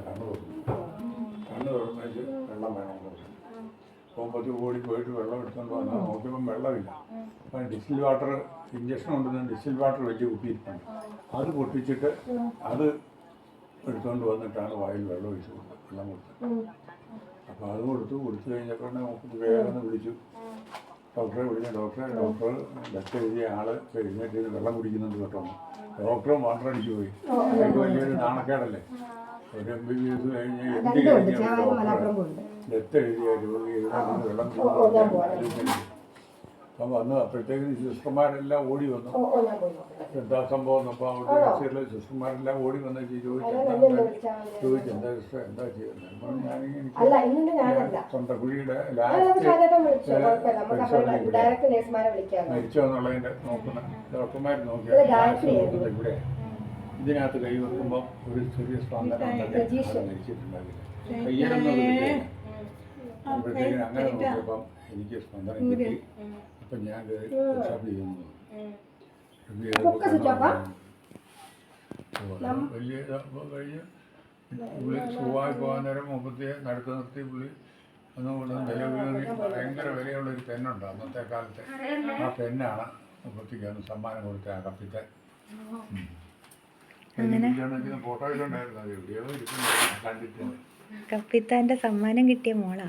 കണ്ണ് തുറന്നു കണ്ണ് തുറന്നേച്ച് വെള്ളം വേണമെന്ന് പറഞ്ഞു ഓടി പോയിട്ട് വെള്ളം എടുത്തുകൊണ്ട് വന്നാൽ നോക്കിയപ്പം വെള്ളമില്ല അപ്പം ഡിസ്റ്റിൽ വാട്ടർ ഇഞ്ചക്ഷൻ കൊണ്ടുവന്ന ഡിസ്റ്റിൽ വാട്ടർ വലിയ കുപ്പിയിരിപ്പുണ്ട് അത് പൊട്ടിച്ചിട്ട് അത് എടുത്തുകൊണ്ട് വന്നിട്ടാണ് വായിൽ വെള്ളം ഒഴിച്ചു കൊടുത്തത് വെള്ളം കൊടുത്തത് അപ്പോൾ അത് കൊടുത്തു കൊടുത്തു കഴിഞ്ഞപ്പോൾ നമുക്ക് വേഗം വിളിച്ചു ഡോക്ടറെ വിളിച്ചു ഡോക്ടറെ ഡോക്ടർ ടെസ്റ്റ് എഴുതിയ ആൾ എഴുന്നേറ്റ് വെള്ളം കുടിക്കുന്നുണ്ട് കേട്ടോ ഡോക്ടറും വാട്ടർ അടിച്ചു പോയി വലിയൊരു നാണക്കേടല്ലേ ഒരു എം ബി ബി എസ് കഴിഞ്ഞ് എം ഡി കഴിഞ്ഞ ഡോക്ടർ ഡെത്ത് എഴുതിയ രോഗി എഴുതാൻ വെള്ളം കുടിക്കുന്നു. അപ്പം വന്നു. അപ്പോഴത്തേക്കും സിസ്റ്റർമാരെല്ലാം ഓടി വന്നു. എന്താ സംഭവം എന്നപ്പോൾ അവിടെ നഴ്സറിയിലെ സിസ്റ്റർമാരെല്ലാം ഓടി വന്ന് ചോദിച്ചു. എന്താ ചോദിച്ചു. എന്താ സിസ്റ്റർ എന്താ ചെയ്യുന്നത് അപ്പോൾ തൊണ്ടക്കുഴിയുടെ ലാസ്റ്റ് മരിച്ചോ എന്നുള്ളതിന്റെ നോക്കുന്ന ഡോക്ടർമാർ നോക്കിയാൽ ഇതിനകത്ത് കൈ വെക്കുമ്പോൾ ഒരു ചെറിയ സ്പന്ദനം കിട്ടില്ല അപ്പോഴത്തേക്കിന് അങ്ങനെ നോക്കിയപ്പം എനിക്ക് സ്പന്ദനം കിട്ടി. അപ്പം ഞാൻ ചെയ്യുന്നു. വലിയ സംഭവം കഴിഞ്ഞ് പുള്ളി സുഖമായി പോകാൻ നേരം മുമ്പത്തെ നടുക്ക് നിർത്തി പുള്ളി ഒന്നുകൂടെ വില കയറി ഭയങ്കര വിലയുള്ള ഒരു പെണ്ണുണ്ട് അന്നത്തെ കാലത്ത്. ആ പെണ്ണാണ് മുമ്പത്തേക്ക് അന്ന് സമ്മാനം കൊടുത്ത ആ കപ്പിത്തെ. കണ്ടിട്ട് കപ്പിത്താന്റെ സമ്മാനം കിട്ടിയ മോളാ.